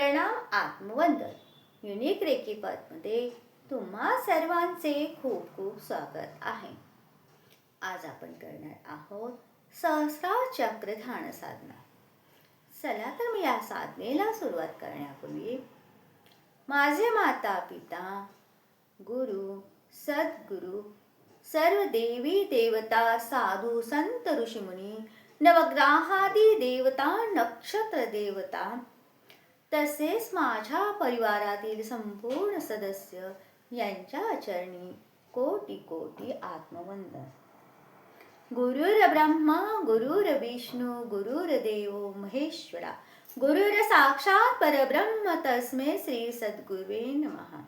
प्रणाम आत्मवंदन. Unique recce पदमध्ये तुम्हा सर्वांचे खूप खूप स्वागत आहे. आज आपण करणार आहोत सहस्रार चक्र ध्यान साधना. चला तर मी या साधनेला सुरुवात करण्यापूर्वी माझे माता पिता गुरु सद्गुरु सर्व देवी देवता साधू संत ऋषीमुनी नवग्रहादी देवता नक्षत्र देवता तसेच माझ्या परिवारातील संपूर्ण सदस्य यांच्या आचरणी कोटी कोटी आत्मवंदन. गुरुर ब्रह्मा गुरुर विष्णू गुरुर देव महेश्वरा गुरुर साक्षात परब्रह्म तस्मे श्री सद्गुरुवे महा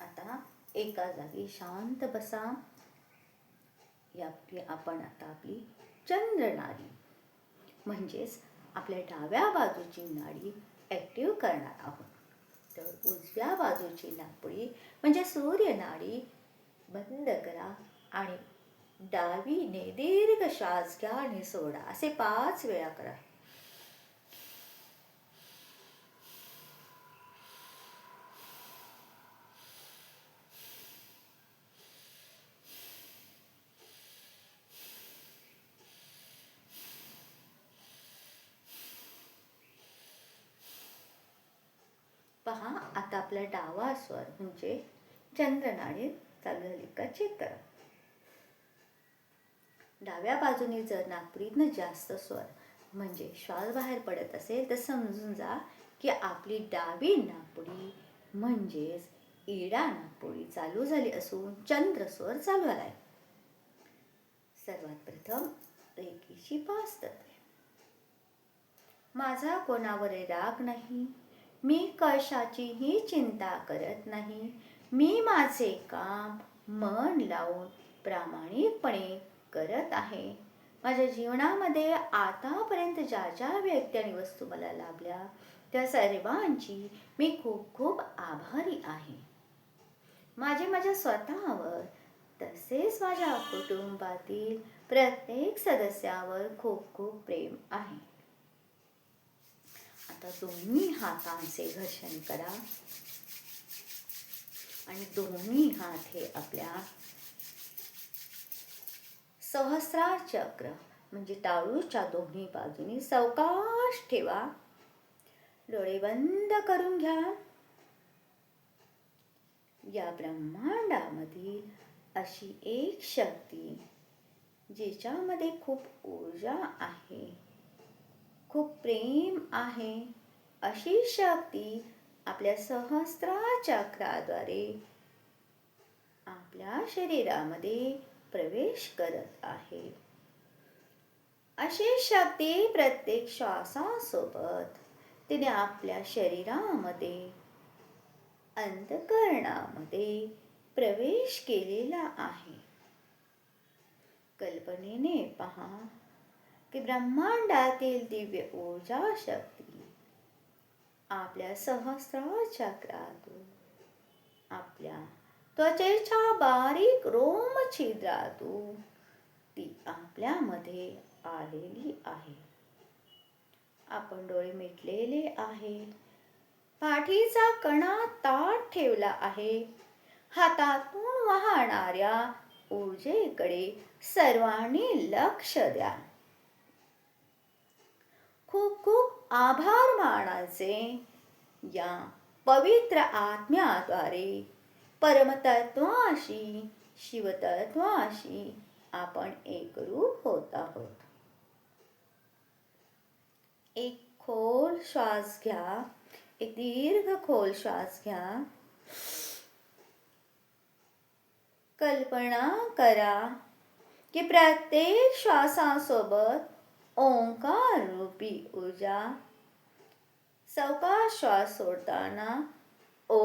आता एका जागी शांत बसा. या आपण आता आपली चंद्रनारी. म्हणजेच आपल्या डाव्या बाजूची नाडी ॲक्टिव्ह करणार आहोत. तर उजव्या बाजूची नापडी म्हणजे सूर्यनाडी बंद करा आणि डावीने दीर्घ श्वास घ्या आणि सोडा. असे पाच वेळा करा पहा आता आपला डावा स्वर म्हणजे चंद्रनाडी चालू झाली डाव्या बाजूने जर नागपुरीतनं जास्त स्वर म्हणजे श्वास बाहेर पडत असेल तर समजून जा की आपली डावी नागपुडी म्हणजेच इडा नागपुडी चालू झाली असून चंद्र स्वर चालू आलाय. सर्वात प्रथम रेकीची पाच तत्वे. माझा कोणावर राग नाही मी कशाचीही चिंता करत नाही? मी माझे काम मन लावून प्रामाणिकपणे करत आहे. माझ्या जीवनामध्ये आतापर्यंत ज्या ज्या व्यक्ती आणि वस्तू मला लाभल्या त्या सर्वांची मी खूप खूप आभारी आहे. माझे माझ्या स्वतःवर तसेच माझ्या कुटुंबातील प्रत्येक सदस्यावर खूप खूप प्रेम आहे. आता दोन्ही हातांचे घर्षण करा. आणि दोन्ही हात हे आपल्या सहस्रार चक्र म्हणजे टाळूच्या दोन्ही बाजूनी सवकाश ठेवा. डोळे बंद करून घ्या. या ब्रह्मांडामधील अशी एक शक्ती ज्याच्यामध्ये खूप ऊर्जा आहे. खूप प्रेम आहे अशी शक्ती आपल्या सहस्त्रा चक्राद्वारे आपल्या शरीरामध्ये प्रवेश करत आहे. अशी शक्ती प्रत्येक श्वासासोबत तिने आपल्या शरीरामध्ये अंतकरणामध्ये प्रवेश केलेला आहे. कल्पनेने पहा. की ब्रह्मांडातील दिव्य ऊर्जा शक्ती आपल्या सहस्र चक्रातून आपल्या त्वचेच्या बारीक रोम छिद्रातून ती आपल्यामध्ये आलेली आहे. आपण डोळे मिटलेले आहे पाठीचा कणा ताट ठेवला आहे. हातातून वाहणाऱ्या ऊर्जेकडे सर्वांनी लक्ष द्या. खूप खूप आभार मानायचे या पवित्र आत्म्याद्वारे परमतत्वाशी शिवतत्वाशी आपण एकरूप होत आहोत. एक खोल श्वास घ्या एक दीर्घ खोल श्वास घ्या. कल्पना करा की प्रत्येक श्वासासोबत ओंकार रूपी ऊर्जा सावकाश श्वास सोडताना ओ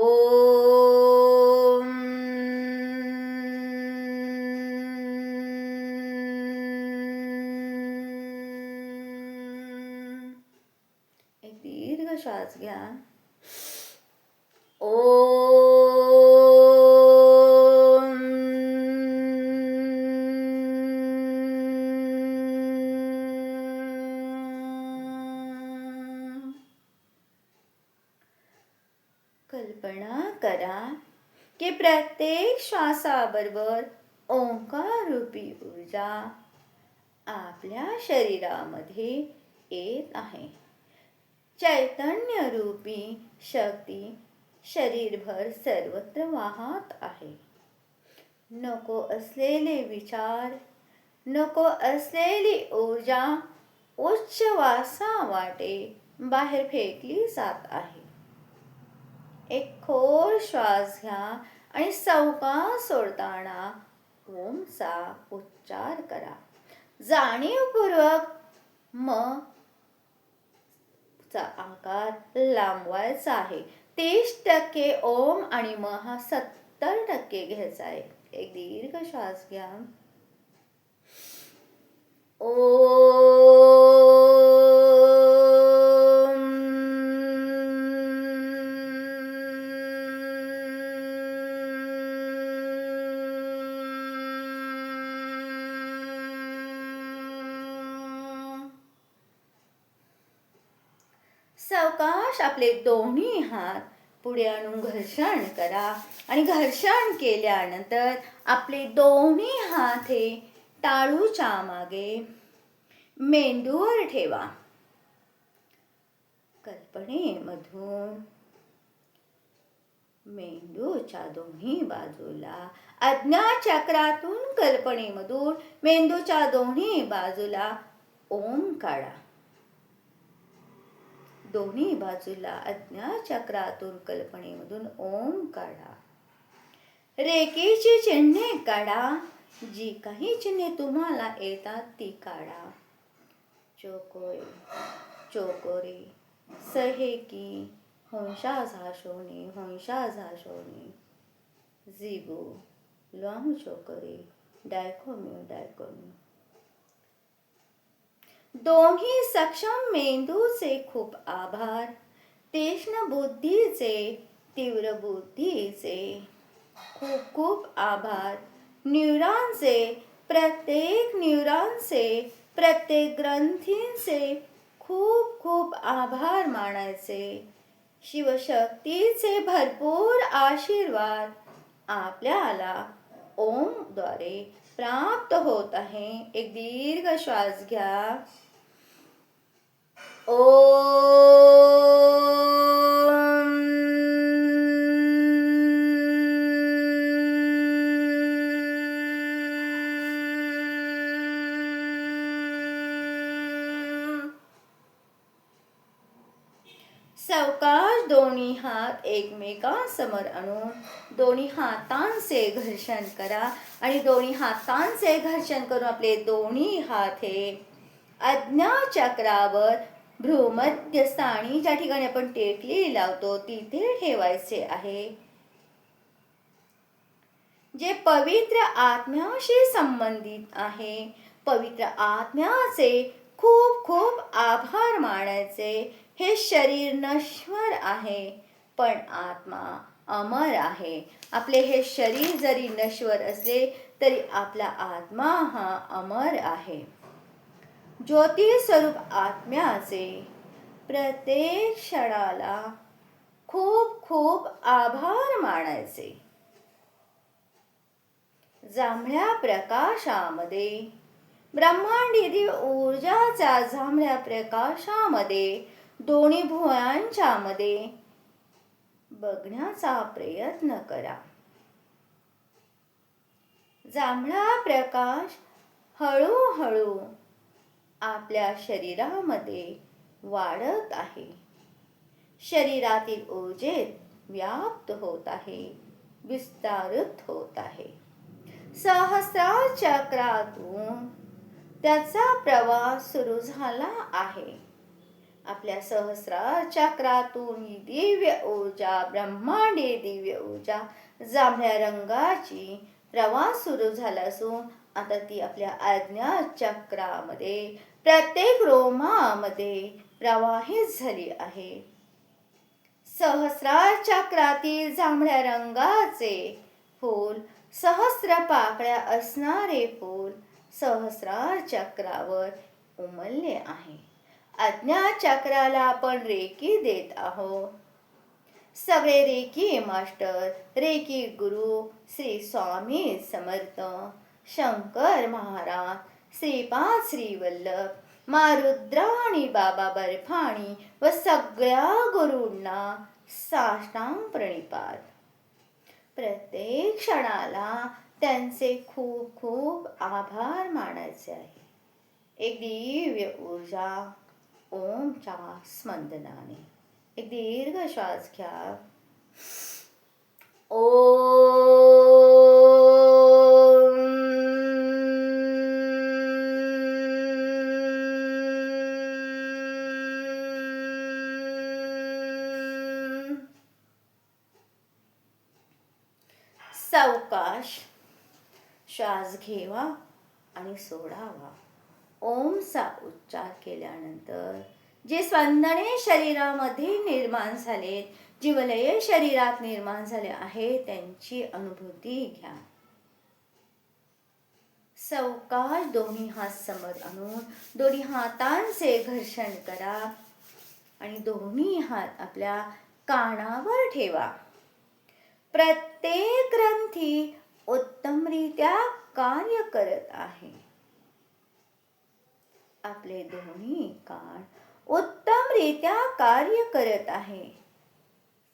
एक दीर्घ श्वास घ्या. ओ कल्पना करा की प्रत्येक श्वासाबरोबर ओंकार रूपी ऊर्जा आपल्या शरीरामध्ये येत आहे. चैतन्य रूपी शक्ती शरीरभर सर्वत्र वाहत आहे. नको असलेले विचार, नको असलेली ऊर्जा उच्च वासा वाटे बाहेर फेकली जात आहे. एक खोल श्वास घ्या आणि सौका सोडताना ओमचा उच्चार करा. जाणीवपूर्वक म चा आकार लांबवायचा आहे. तीस टक्के ओम आणि म हा सत्तर टक्के घ्यायचा आहे. एक दीर्घ श्वास घ्या. ओ सावकाश आपले दोन्ही हात पुढे आणून घर्षण करा. आणि घर्षण केल्यानंतर आपले दोन्ही हात हे टाळूच्या मागे मेंदूवर ठेवा. कल्पनेमधून मेंदूच्या दोन्ही बाजूला अज्ञाचक्रातून कल्पनेमधून मेंदूच्या दोन्ही बाजूला ओम काढा. दोन्ही बाजूला अज्ञाचक्रातून कल्पनेमधून ओम काढा. रेखेची चिन्हे काढा. जी काही चिन्हे तुम्हाला येतात ती काढा. चोकोय चोकोरी सहेकी होंशा झाशोनी होंशा झाशोनी. झिगू लॉंग चोकोरी डायकोम्यू डायकोम्यू. दोन्ही सक्षम मेंदूचे खूप आभार. तीक्ष्ण बुद्धीचे तीव्र बुद्धीचे खूप खूप आभार. न्यूरॉनचे प्रत्येक न्यूरॉनचे प्रत्येक ग्रंथींचे खूप खूप आभार मानायचे. शिवशक्तीचे भरपूर आशीर्वाद आपल्याला ओमद्वारे प्राप्त होत आहे. एक दीर्घ श्वास घ्या. ओ सावकाश दोन्ही हात एकमेकांसमोर आणून दोन्ही हातांचे घर्षण करा आणि दोन्ही हातांचे घर्षण करून आपले दोन्ही हात हे आज्ञाचक्रावर भ्रूमध्यस्थानी ज्या ठिकाणी आपण टेकली लावतो तिथे ठेवायचे आहे. जे पवित्र आत्म्याशी संबंधित आहे पवित्र आत्म्याचे खूप खूप आभार मानायचे. हे शरीर नश्वर आहे पण आत्मा अमर आहे. आपले हे शरीर जरी नश्वर असले तरी आपला आत्मा हा अमर आहे. ज्योती स्वरूप आत्म्याचे प्रत्येक क्षणाला खूप खूप आभार मानायचे. जांभळ्या प्रकाशामध्ये ब्रह्मांडी ऊर्जाच्या जांभळ्या प्रकाशामध्ये दोन्ही भुवयांच्या मध्ये बघण्याचा प्रयत्न करा. जांभळा प्रकाश हळूहळू आपल्या शरीरामध्ये वाढत आहे. शरीरातील ऊर्जेत व्याप्त होत आहे विस्तारित होत आहे. सहस्रा चक्रातून त्याचा प्रवास सुरू झाला आहे. आपल्या सहस्रा चक्रातून दिव्य ऊर्जा ब्रह्मांडी दिव्य ऊर्जा जांभळ्या रंगाची प्रवास सुरू झाला असून आता ती आपल्या आज्ञा चक्रामध्ये प्रत्येक रोमामध्ये प्रवाहित झाली आहे. सहस्रार चक्रातील जांभळ्या रंगाचे फूल सहस्र पाकळ्या असणारे फूल सहस्रार चक्रावर उमलले आहे. आज्ञा चक्राला आपण रेकी देत आहोत. सगळे रेकी मास्टर रेकी गुरु श्री स्वामी समर्थ शंकर महाराज श्रीपाद श्री मारुद्राणी आणि बाबा बर्फाणी व सगळ्या गुरूंना साष्टांग प्रणिपात प्रत्येक क्षणाला त्यांचे खूप खूप आभार मानायचे आहे. एक दिव्य ऊर्जा ओमच्या स्मंदनाने. एक दीर्घ श्वास घ्या. ओम सावकाश श्वास घेवा आणि सोडावा. ओमचा उच्चार केल्यानंतर जे स्पंदने शरीरामध्ये निर्माण झाले जीवलये शरीरात निर्माण झाले आहे त्यांची अनुभूती घ्या. सवकाश दोन्ही हात समोर आणून दोन्ही हातांचे घर्षण करा आणि दोन्ही हात आपल्या कानावर ठेवा. प्रत्येक ग्रंथी उत्तमरित्या कार्य करत आहे. आपले दोन्ही कान उत्तमरित्या कार्य करत आहे.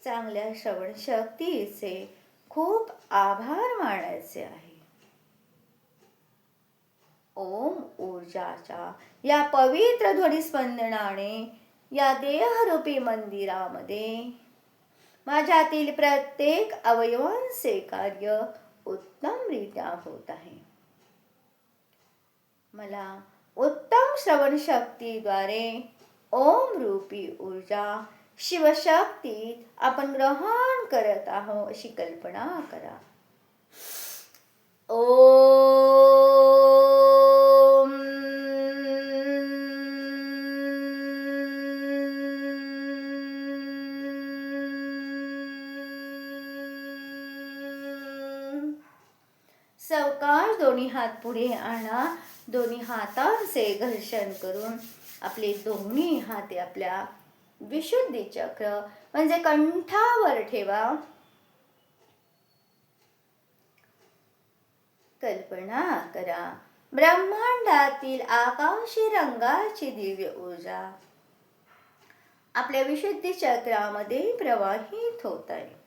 चांगल्या श्रवण शक्तीचे खूप आभार मानायचे आहे. ओम ऊर्जाच्या या पवित्र ध्वनी स्पंदनाने या देहरूपी मंदिरामध्ये माझ्यातील प्रत्येक अवयवांचे कार्य उत्तमरित्या होत आहे. मला उत्तम श्रवण शक्तीद्वारे ओम रूपी ऊर्जा शिवशक्ती आपण ग्रहण करत आहोत अशी कल्पना करा. ओ दोन्ही हात पुढे आणा. दोन्ही हातांचे घर्षण करून आपले दोन्ही हाते आपल्या विशुद्धी चक्र म्हणजे कंठावर ठेवा. कल्पना करा. ब्रह्मांडातील आकाशी रंगाची दिव्य ऊर्जा आपल्या विशुद्धी चक्रामध्ये प्रवाहित होत आहे.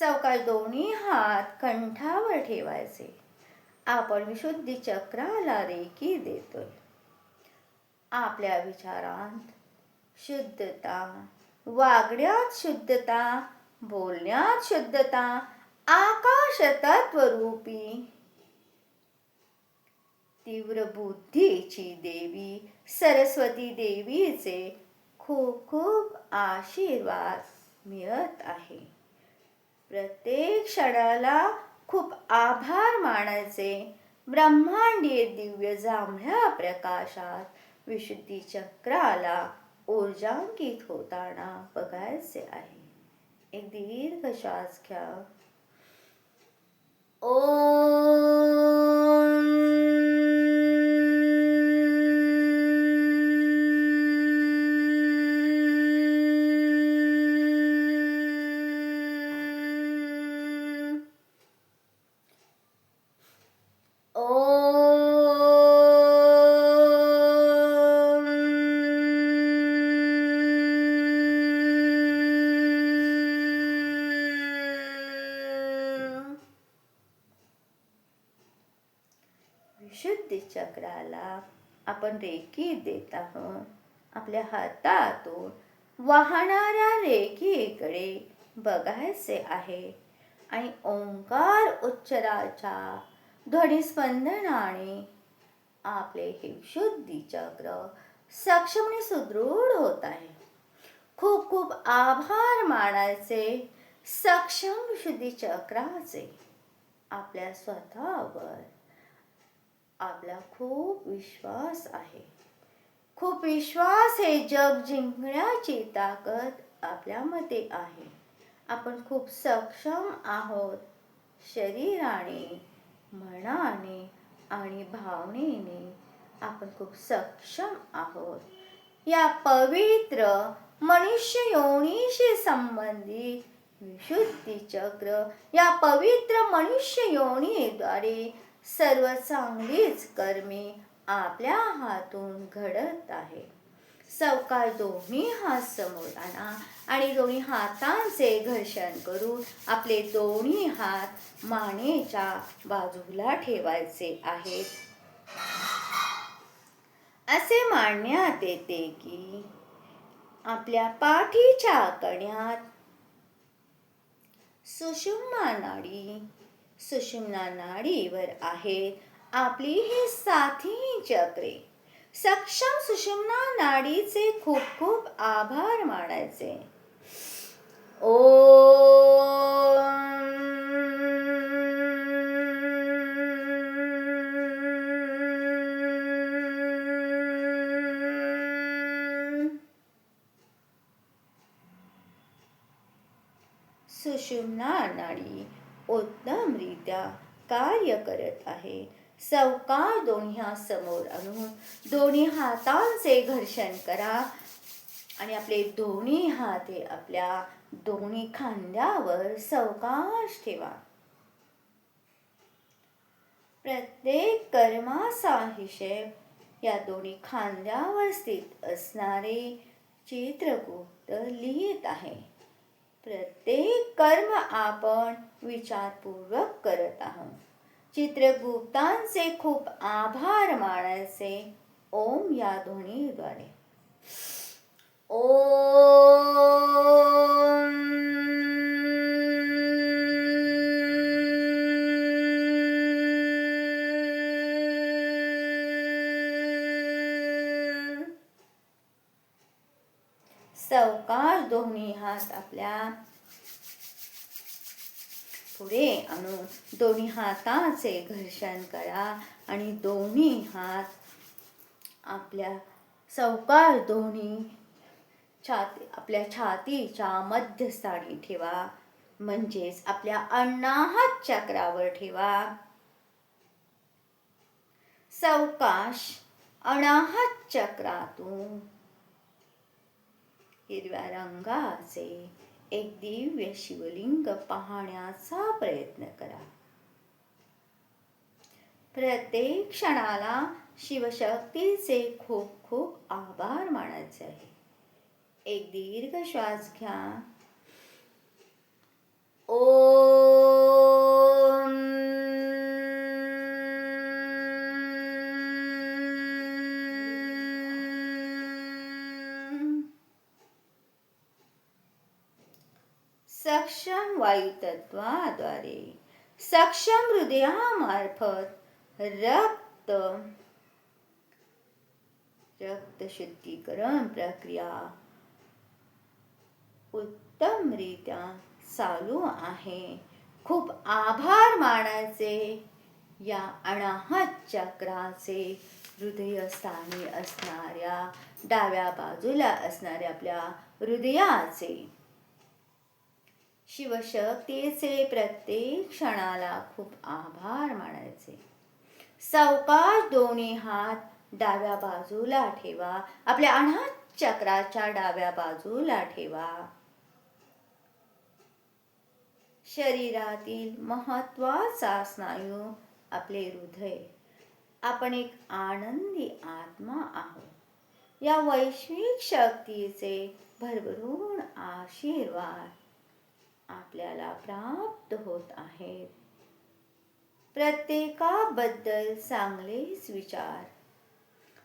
सावकाश दोन्ही हात कंठावर ठेवायचे. आपण विशुद्धी चक्राला रेखी देतोय. आपल्या विचारांत शुद्धता वागण्यात शुद्धता बोलण्यात शुद्धता आकाश तत्वरूपी तीव्र बुद्धीची देवी सरस्वती देवीचे खूप खूप आशीर्वाद मिळत आहे. प्रत्येक क्षणाला खूप आभार मानायचे. ब्रह्मांडीय दिव्य जांभळ्या प्रकाशात विशुद्धी चक्राला ऊर्जांकित होताना बघायचे आहे. एक दीर्घ श्वास घ्या. ओम आपण रेखी देत आहोत. आपल्या हातातून वाहणाऱ्या रेखीकडे बघायचे आहे. आणि ओंकार उच्चाराच्या ध्वनिस्पंदनाने आपले हे शुद्धी चक्र सक्षम आणि सुदृढ होत आहे. खूप खूप आभार मानायचे सक्षम शुद्धी चक्राचे. आपल्या स्वतःवर आपला खूप विश्वास आहे. खूप विश्वास हे जग जिंकण्याची ताकद आपल्यामध्ये आहे. आपण खूप सक्षम आहोत शरीराने मनाने आणि भावनेने. आपण खूप सक्षम आहोत. या पवित्र मनुष्य योनीशी संबंधित विशुद्धी चक्र या पवित्र मनुष्य योनीद्वारे सर्व चांगलीच कर्मे आपल्या हातून घडत आहे. सवकार दोन्ही हात समोर आणा आणि दोन्ही हातांचे घर्षण करून आपले दोन्ही हात मानेच्या बाजूला ठेवायचे आहेत. असे मानण्यात येते की आपल्या पाठीच्या कण्यात सुषुम्ना नाडी सुषुम्ना नाडीवर आहे. आपली ही साथी चक्रे. सक्षम सुषुम्ना नाडीचे खूप खूप आभार मानायचे. ओ सुषुम्ना नाडी. उत्तमरित्या कार्य करत आहे. सवकार दोन्ही समोर आणून दोन्ही हातांचे घर्षण करा आणि आपले दोन्ही हात हे आपल्या दोन्ही खांद्यावर सवकाश ठेवा. प्रत्येक कर्माचा हिशेब या दोन्ही खांद्यावर स्थित असणारे चित्रगुप्त लिहित आहे. प्रत्येक कर्म आपण विचारपूर्वक करत आहोत. चित्रगुप्तांचे खूप आभार मानायचे ओम या ध्वनीद्वारे. ओम पुढे आणून दोन्ही हाताचे घर्षण करा आणि दोन्ही हात आपल्या सावकाश दोन्ही छाती आपल्या छातीच्या मध्यस्थानी ठेवा. म्हणजेच आपल्या अण्णाहात चक्रावर ठेवा. सवकाश अनाहत चक्रातून हिरव्या रंगाचे एक दिव्य शिवलिंग पाहण्याचा प्रयत्न करा. प्रत्येक क्षणाला शिवशक्तीचे खूप खूप आभार मानायचे आहे. एक दीर्घ श्वास घ्या. ओ सक्षम वायुतत्वाद्वारे सक्षम हृदयामार्फत रक्त रक्त शुद्धीकरण प्रक्रिया उत्तमरित्या चालू आहे. खूप आभार मानायचे या अनाहत चक्राचे हृदयस्थानी असणाऱ्या डाव्या बाजूला असणाऱ्या आपल्या हृदयाचे. शिवशक्तीचे प्रत्येक क्षणाला खूप आभार मानायचे. सावकाश दोन्ही हात डाव्या बाजूला ठेवा. आपल्या अनाथ चक्राच्या डाव्या बाजूला ठेवा. शरीरातील महत्त्वाचा स्नायू आपले हृदय. आपण एक आनंदी आत्मा आहोत. या वैश्विक शक्तीचे भरभरून आशीर्वाद. आपल्याला प्राप्त होत आहेत. प्रत्येकाबद्दल चांगलेच विचार.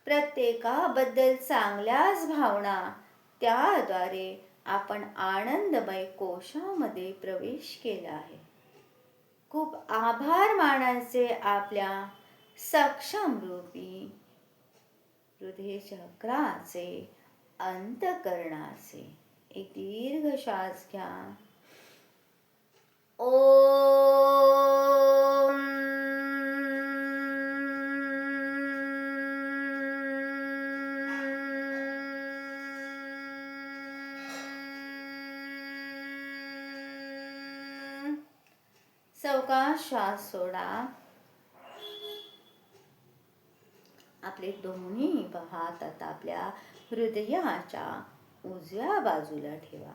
प्रत्येकाबद्दल चांगल्याच भावना त्याद्वारे आपण आनंदमय कोशामध्ये प्रवेश केला आहे. खूप आभार मानायचे आपल्या सक्षम रूपी हृदय चक्राचे अंतकरणाचे. एक दीर्घ श्वास घ्या. चौका श्वास सोडा. आपले दोन्ही हात आता आपल्या हृदयाच्या उजव्या बाजूला ठेवा.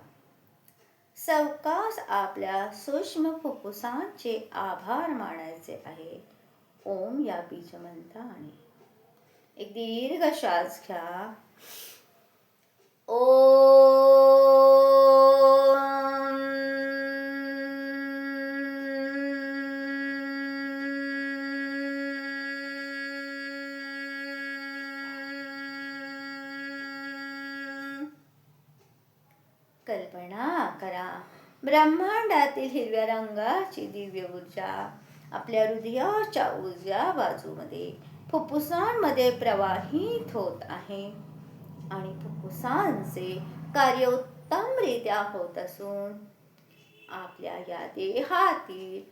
सवकास आपल्या सूक्ष्म फुफ्फुसांचे आभार मानायचे आहे ओम या बीज आणि एक दीर्घ श्वास घ्या. कल्पना ब्रह्मांडातील हिरव्या रंगाची दिव्य ऊर्जा आपल्या हृदयाच्या उजव्या बाजूमध्ये फुफ्फुसांमध्ये प्रवाहित होत आहे. आणि फुफ्फुसांचे कार्य उत्तमरित्या होत असून आपल्या या देहातील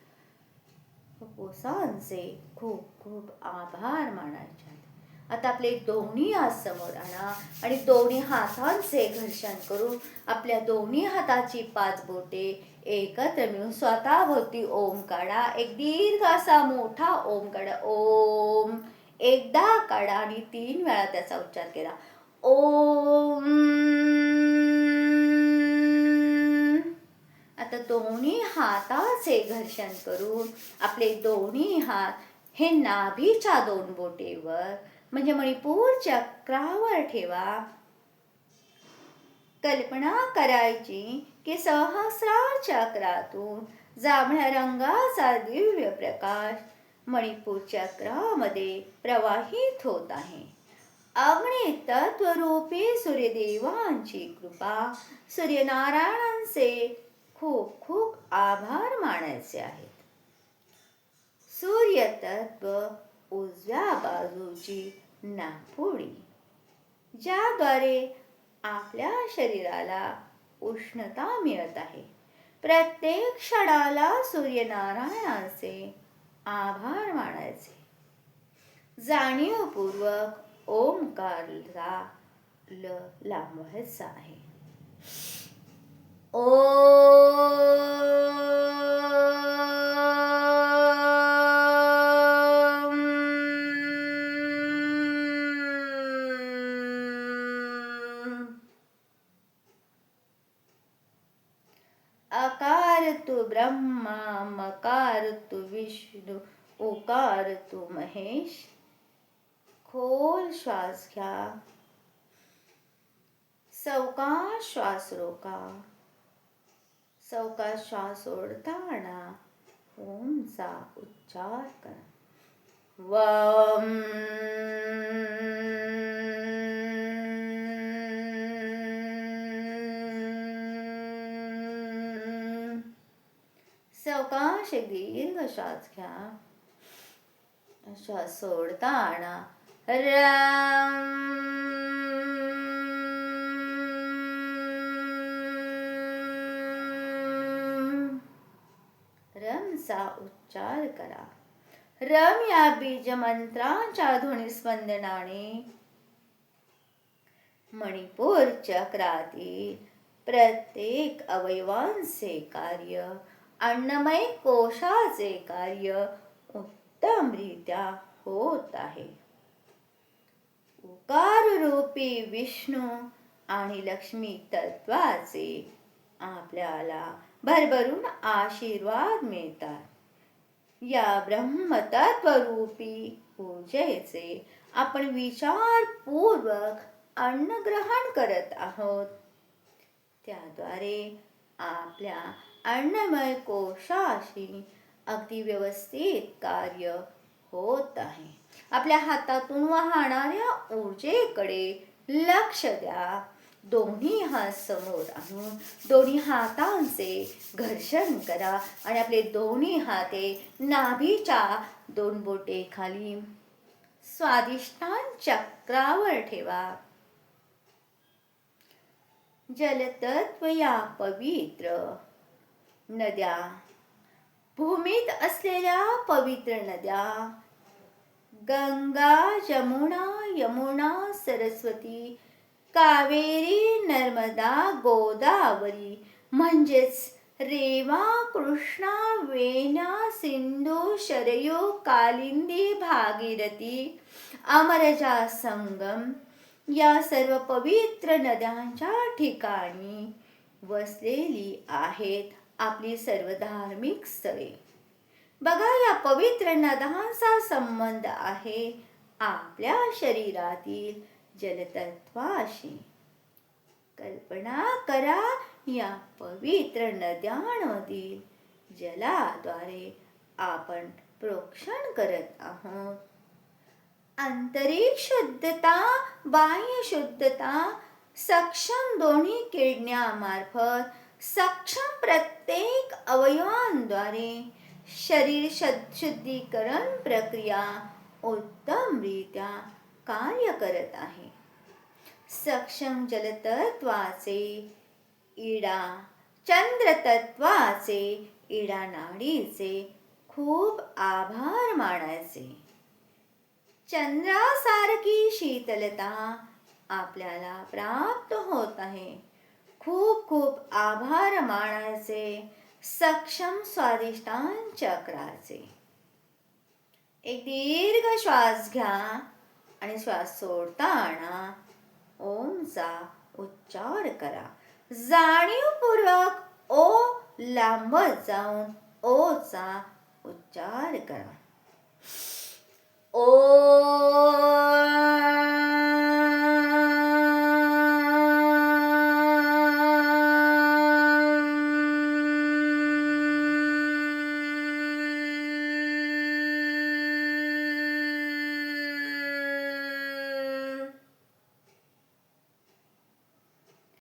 फुफ्फुसांचे खूप खूप आभार मानायचे आता आपले दोन्ही हात समोर आणा आणि दोन्ही हातांचे घर्षण करून आपल्या दोन्ही हाताची पाच बोटे एकत्र मिळून स्वतःभोवती ओम काढा. एक दीर्घ असा मोठा ओम काढा. ओम. एकदा काढा आणि तीन वेळा त्याचा उच्चार केला. ओम. आता दोन्ही हाताचे घर्षण करून आपले दोन्ही हात हे नाभीच्या दोन बोटेवर म्हणजे मणिपूर चक्रावर ठेवा. कल्पना करायची की सहस्रार चक्रातून जांभळ्या रंगाचा दिव्य प्रकाश मणिपूर चक्रामध्ये प्रवाहित होत आहे. अग्नि तत्वरूपी सूर्यदेवांची कृपा सूर्यनारायणांचे खूप खूप आभार मानायचे आहेत. सूर्य तत्व उजव्या बाजूची नाकपुडी ज्याद्वारे आपल्या शरीराला उष्णता मिळत आहे. प्रत्येक क्षणाला सूर्यनारायणाचे आभार मानायचे. जाणीवपूर्वक ओमकारला ल लांबवायचा आहे. ओम तु ब्रह्मा मकार तू विष्णू ओकार तू महेश. खोल श्वास घ्या. सावकाश श्वास रोका. सावकाश श्वास ओढताना ओमचा उच्चार करा. वम सावकाश एक श्वास घ्या. श्वास सोडताना राम. रमचा उच्चार करा. रम या बीज मंत्रांच्या ध्वनिस्पंदनाने मणिपूर चक्रातील प्रत्येक अवयवांचे कार्य अन्नमय कोशाचे कार्य उत्तमरित्या होत आहे. उकार रूपी विष्णू आणि लक्ष्मी तत्वाचे आपल्याला भरभरून आशीर्वाद मिळतात. या ब्रह्मतत्वरूपी पूजेचे आपण विचारपूर्वक अन्न ग्रहण करत आहोत. त्याद्वारे आपल्या अन्नमय कोशाशी अगदी व्यवस्थित कार्य होत आहे. आपल्या हातातून वाहणाऱ्या ऊर्जेकडे लक्ष द्या. दोन्ही हात समोर आणून दोन्ही हातांचे घर्षण करा आणि आपले दोन्ही हाते नाभीच्या दोन बोटे खाली. स्वादिष्टान चक्रावर ठेवा. जलतत्व या पवित्र नद्या भूमीत असलेल्या पवित्र नद्या गंगा जमुना यमुना सरस्वती कावेरी नर्मदा गोदावरी म्हणजेच रेवा कृष्णा वेणा सिंधू शरयू कालिंदी भागीरथी अमरजा संगम या सर्व पवित्र नद्यांच्या ठिकाणी वसलेली आहेत. आपली सर्व धार्मिक स्थळे. बघा या पवित्र नद्यांचा संबंध आहे आपल्या शरीरातील जलतत्वाशी. कल्पना करा या पवित्र नद्यांमधील जलाद्वारे आपण प्रोक्षण करत आहोत. आंतरिक शुद्धता बाह्य शुद्धता सक्षम दोन्ही किडण्यामार्फत सक्षम प्रत्येक अवयवांद्वारे शरीर शुद्धीकरण प्रक्रिया उत्तमरित्या कार्य करत आहे. सक्षम जलतत्वाचे इडा चंद्रतत्वाचे इडा नाडीचे खूप आभार मानायचे. चंद्रासारखी शीतलता आपल्याला प्राप्त होत आहे. खूप खूप आभार मानायचे. सक्षम स्वादिष्टान चक्राचे. एक दीर्घ श्वास घ्या आणि श्वास सोडताना ओमचा उच्चार करा. जाणीवपूर्वक ओ लांबत जाऊन ओचा उच्चार करा. ओ